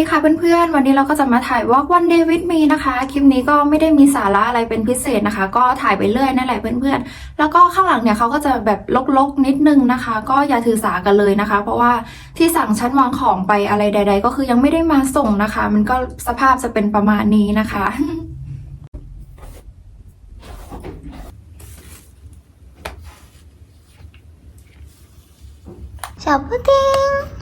ดีค่ะเพื่อนๆ วันนี้เราก็จะมาถ่ายวอล์กวันเดวิดมีนะคะ คลิปนี้ก็ไม่ได้มีสาระอะไรเป็นพิเศษนะคะ ก็ถ่ายไปเรื่อยนั่นแหละเพื่อนๆ แล้วก็ข้างหลังเนี่ยเขาก็จะแบบลกๆนิดนึงนะคะ ก็อย่าถือสากันเลยนะคะ เพราะว่าที่สั่งชั้นวางของไปอะไรใด ๆ ก็คือยังไม่ได้มาส่งนะคะ มันก็สภาพจะเป็นประมาณนี้นะคะเจ้าพุดดิ้ง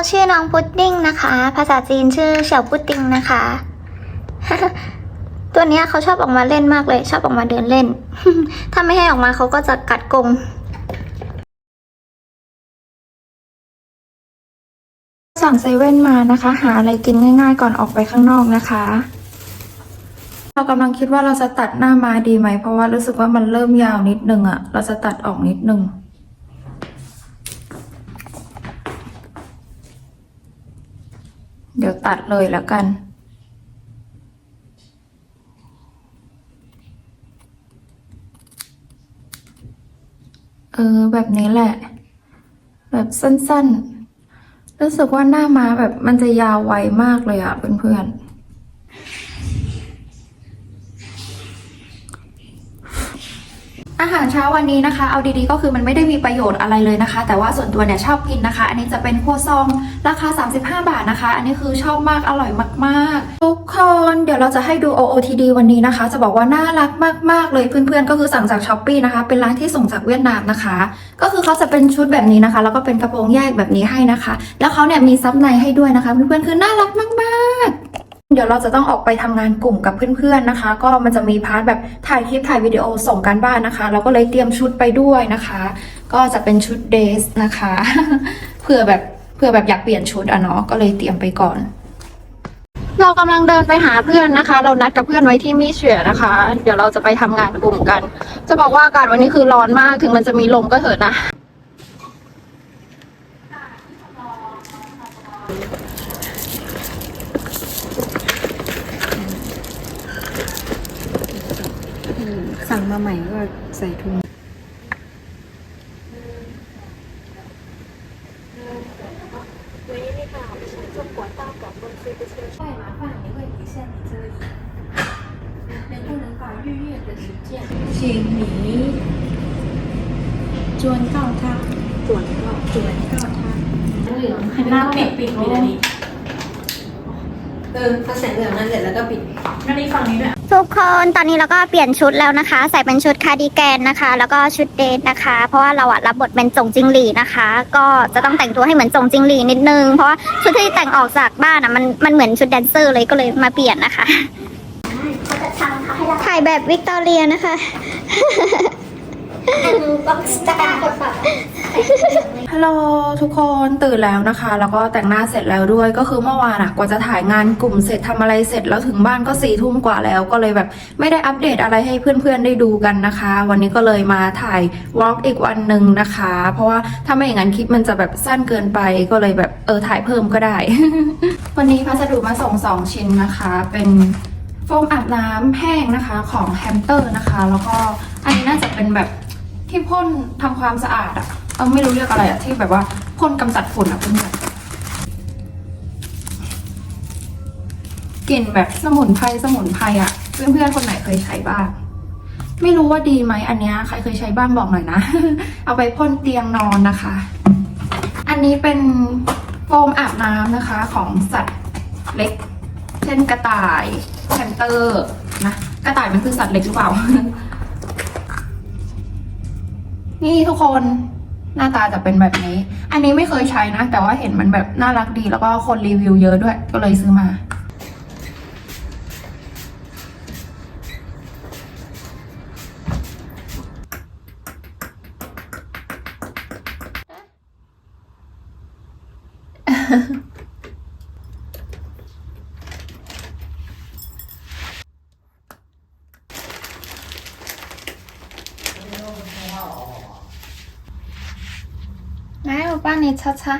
เขาชื่อน้องพุดดิ้งนะคะ ภาษาจีนชื่อเฉาพุดดิ้งนะคะ ตัวนี้เขาชอบออกมาเล่นมากเลย ชอบออกมาเดินเล่น ถ้าไม่ให้ออกมาเขาก็จะกัดกรงสั่งเซเว่นมานะคะ หาอะไรกินง่าย ๆ ก่อนออกไปข้างนอกนะคะ เรากำลังคิดว่าเราจะตัดหน้ามาดีไหม เพราะว่ารู้สึกว่ามันเริ่มยาวนิดนึงอะเราจะตัดออกนิดนึง เดี๋ยวตัดเลยแล้วกัน เออ แบบนี้แหละ แบบสั้นๆ รู้สึกว่าหน้าม้าแบบมันจะยาวไวมากเลยอะเพื่อนๆ อาหารเช้าวันนี้นะคะ เอาดีๆ ก็คือมันไม่ได้มีประโยชน์อะไรเลยนะคะ แต่ว่าส่วนตัวเนี่ยชอบกินนะคะ อันนี้จะเป็นครัวซองราคา 35 บาทนะคะ อันนี้คือชอบมากอร่อยมากๆ ทุกคนเดี๋ยวเราจะให้ดู OOTD วันนี้นะคะ จะบอกว่าน่ารักมากๆเลยเพื่อนๆ ก็คือสั่งจากช้อปปีนะคะ เป็นร้านที่ส่งจากเวียดนามนะคะ ก็คือเขาจะเป็นชุดแบบนี้นะคะ แล้วก็เป็นกระโปรงแยกแบบนี้ให้นะคะ แล้วเขาเนี่ยมีซับในให้ด้วยนะคะ เพื่อนๆ คือน่ารักมากๆ เดี๋ยวเราจะต้องออกไปทำงานกลุ่มกับเพื่อนๆนะคะ ก็มันจะมีพาร์ทแบบถ่ายคลิปถ่ายวิดีโอส่งกันบ้านนะคะ เราก็เลยเตรียมชุดไปด้วยนะคะ ก็จะเป็นชุดเดสนะคะเพื่อแบบเพื่อแบบอยากเปลี่ยนชุดอะเนาะก็เลยเตรียมไปก่อน เรากำลังเดินไปหาเพื่อนนะคะ เรานัดกับเพื่อนไว้ที่มี่เฉียนะคะ เดี๋ยวเราจะไปทำงานกลุ่มกัน จะบอกว่าอากาศวันนี้คือร้อนมากถึงมันจะมีลมก็เถอะนะ สั่งมาใหม่ก็ใส่ถุงจวนเข้าท่าจวนเข้าจวนเข้าท่าเหลืองหันหน้าปิดปิดปิดอันนี้เออแสงเหลืองนั่นเสร็จแล้วก็ปิดนั่นนี่ฝั่งนี้ด้วย ทุกคนตอนนี้เราก็เปลี่ยนชุดแล้วนะคะ ใส่เป็นชุดคาร์ดิแกนนะคะ แล้วก็ชุดเดทนะคะ เพราะว่าเราอะรับบทเป็นจงจิงหลีนะคะ ก็จะต้องแต่งตัวให้เหมือนจงจิงหลีนิดนึง เพราะว่าชุดที่แต่งออกจากบ้านอะมันมันเหมือนชุดแดนเซอร์เลยก็เลยมาเปลี่ยนนะคะถ่ายแบบวิกตอเรียนะคะ ฮัลโหลทุกคนตื่นแล้วนะคะ แล้วก็แต่งหน้าเสร็จแล้วด้วยก็คือเมื่อวานอะกว่าจะถ่ายงานกลุ่มเสร็จทำอะไรเสร็จแล้วถึงบ้านก็สี่ทุ่มกว่าแล้ว ก็เลยแบบไม่ได้อัปเดตอะไรให้เพื่อนๆได้ดูกันนะคะ วันนี้ก็เลยมาถ่ายวอล์กอีกวันหนึ่งนะคะ เพราะว่าถ้าไม่อย่างนั้นคลิปมันจะแบบสั้นเกินไปก็เลยแบบเออถ่ายเพิ่มก็ได้ วันนี้พัสดุมาส่งสองชิ้นนะคะ เป็นโฟมอาบน้ำแห้งนะคะของแฮมเตอร์นะคะ แล้วก็อันนี้น่าจะเป็นแบบ ที่พ่นทำความสะอาดอะเออไม่รู้เรียกอะไรอะที่แบบว่าพ่นกำจัดฝุ่นอะเพื่อนๆกลิ่นแบบสมุนไพรสมุนไพรอะเพื่อนๆคนไหนเคยใช้บ้าง ไม่รู้ว่าดีไหมอันเนี้ยใครเคยใช้บ้างบอกหน่อยนะ เอาไปพ่นเตียงนอนนะคะ อันนี้เป็นโฟมอาบน้ำนะคะของสัตว์เล็ก เช่นกระต่ายแฮมสเตอร์นะกระต่ายมันคือสัตว์เล็กหรือเปล่า นี่ทุกคนหน้าตาจะเป็นแบบนี้ อันนี้ไม่เคยใช้นะ แต่ว่าเห็นมันแบบน่ารักดี แล้วก็คนรีวิวเยอะด้วย ก็เลยซื้อมา来，我帮你擦擦。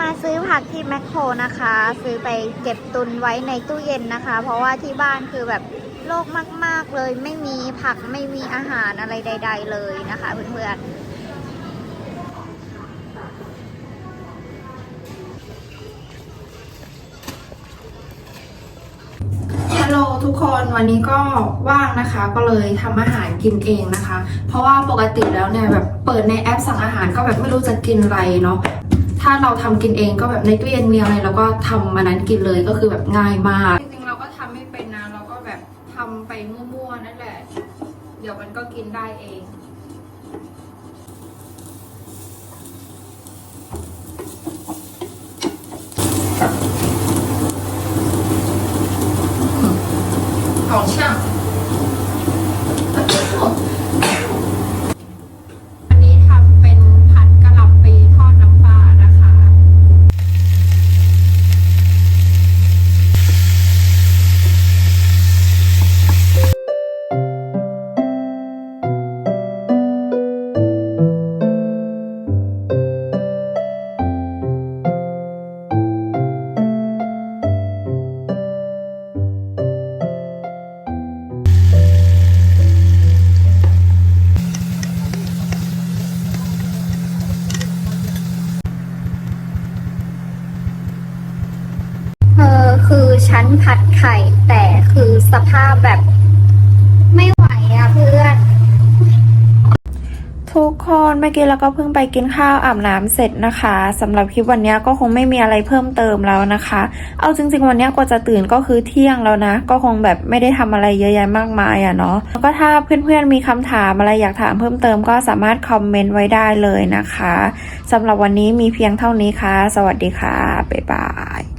มา ซื้อผักที่แมคโครนะคะ ซื้อไปเก็บตุนไว้ในตู้เย็นนะคะ เพราะว่าที่บ้านคือแบบโลกมาก ๆ เลย ไม่มีผักไม่มีอาหารอะไรใด ๆ เลยนะคะเพื่อนๆ ทุกคนวันนี้ก็ว่างนะคะ ก็เลยทำอาหารกินเองนะคะ เพราะว่าปกติแล้วเนี่ยแบบเปิดในแอปสั่งอาหารก็แบบไม่รู้จะกินอะไรเนาะถ้าเราทำกินเองก็แบบในตู้เย็นมีอะไรเราก็ทำมานั้นกินเลยก็คือแบบง่ายมากจริงๆเราก็ทำไม่เป็นนะเราก็แบบทำไปมั่วๆนั่นแหละ เดี๋ยวมันก็กินได้เอง 好像。 ถัดไข่ แต่คือสภาพแบบไม่ไหวอะเพื่อน ทุกคนเมื่อกี้เราก็เพิ่งไปกินข้าวอาบน้ำเสร็จนะคะสำหรับคลิปวันนี้ก็คงไม่มีอะไรเพิ่มเติมแล้วนะคะ เอาจริง ๆ วันนี้กว่าจะตื่นก็คือเที่ยงแล้วนะ ก็คงแบบไม่ได้ทำอะไรเยอะแยะมากมายอะเนาะแล้วก็ถ้าเพื่อนๆมีคำถามอะไรอยากถามเพิ่มเติมก็สามารถคอมเมนต์ไว้ได้เลยนะคะสำหรับวันนี้มีเพียงเท่านี้ค่ะ สวัสดีค่ะบ๊ายบาย